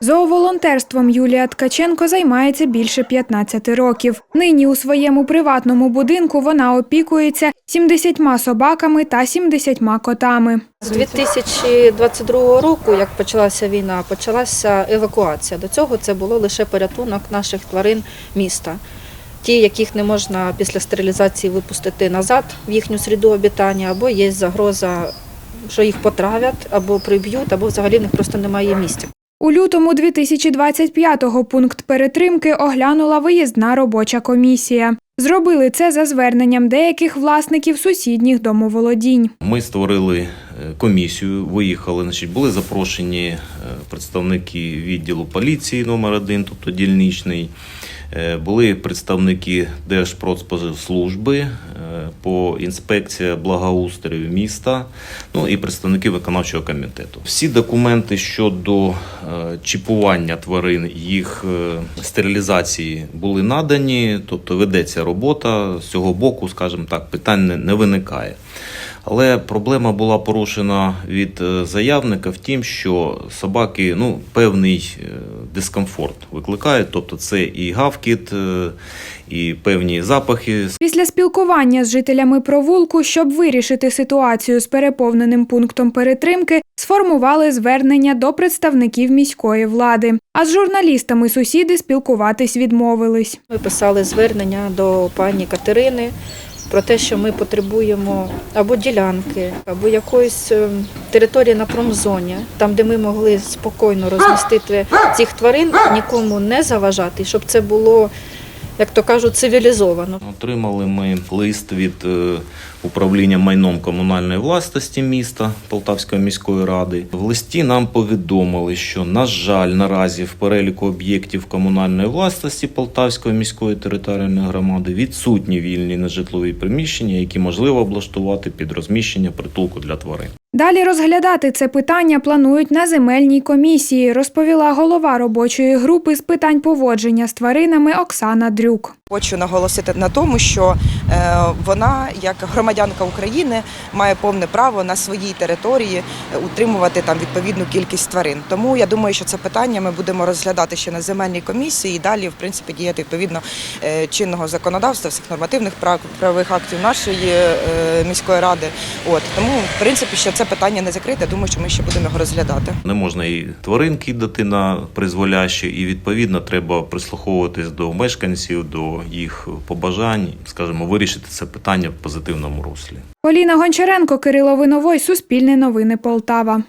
Зооволонтерством Юлія Ткаченко займається більше 15 років. Нині у своєму приватному будинку вона опікується 70 собаками та 70 котами. З 2022 року, як почалася війна, почалася евакуація. До цього це було лише порятунок наших тварин міста. Ті, яких не можна після стерилізації випустити назад в їхню середу обітання, або є загроза, що їх потравять, або приб'ють, або взагалі в них просто немає місця. У лютому 2025-го пункт перетримки оглянула виїзна робоча комісія. Зробили це за зверненням деяких власників сусідніх домоволодінь. Ми створили комісію, виїхали. Значить, були запрошені е, представники відділу поліції номер 1 тобто дільничний. Е, Були представники Держпродспоживслужби е, по інспекція благоустрою міста, ну і представники виконавчого комітету. Всі документи щодо чіпування тварин, їх стерилізації були надані, тобто ведеться робота з цього боку, скажімо так, питань не виникає. Але проблема була порушена від е, заявника в тім, що собаки ну, певний е, дискомфорт викликають, тобто це і гавкіт, е, і певні запахи Після спілкування з жителями провулку, щоб вирішити ситуацію з переповненим пунктом перетримки, сформували звернення до представників міської влади. А з журналістами сусіди спілкуватись відмовились. Ми писали звернення до пані Катерини про те, що ми потребуємо або ділянки, або якоїсь е, території на промзоні, там, де ми могли спокійно розмістити цих тварин, нікому не заважати, щоб це було, як то кажуть, цивілізовано. Отримали ми лист від е, управління майном комунальної власності міста Полтавської міської ради. В листі нам повідомили, що на жаль, наразі в переліку об'єктів комунальної власності Полтавської міської територіальної громади відсутні вільні нежитлові приміщення, які можливо облаштувати під розміщення притулку для тварин. Далі розглядати це питання планують на земельній комісії, розповіла голова робочої групи з питань поводження з тваринами Оксана Дрюк. Хочу наголосити на тому, що е, вона, як громадянка України, має повне право на своїй території е, утримувати там відповідну кількість тварин. Тому я думаю, що це питання ми будемо розглядати ще на земельній комісії і далі, в принципі, діяти відповідно е, чинного законодавства, всіх нормативних прав- правових актів нашої міської ради. От тому, в принципі, ще це питання не закрите. Думаю, що ми ще будемо його розглядати. Не можна і тварин кидати на призволяще, і відповідно треба прислуховуватись до мешканців, до їх побажань, скажімо, вирішити це питання в позитивному руслі. Поліна Гончаренко, Кирило Виновой, Суспільне новини Полтава.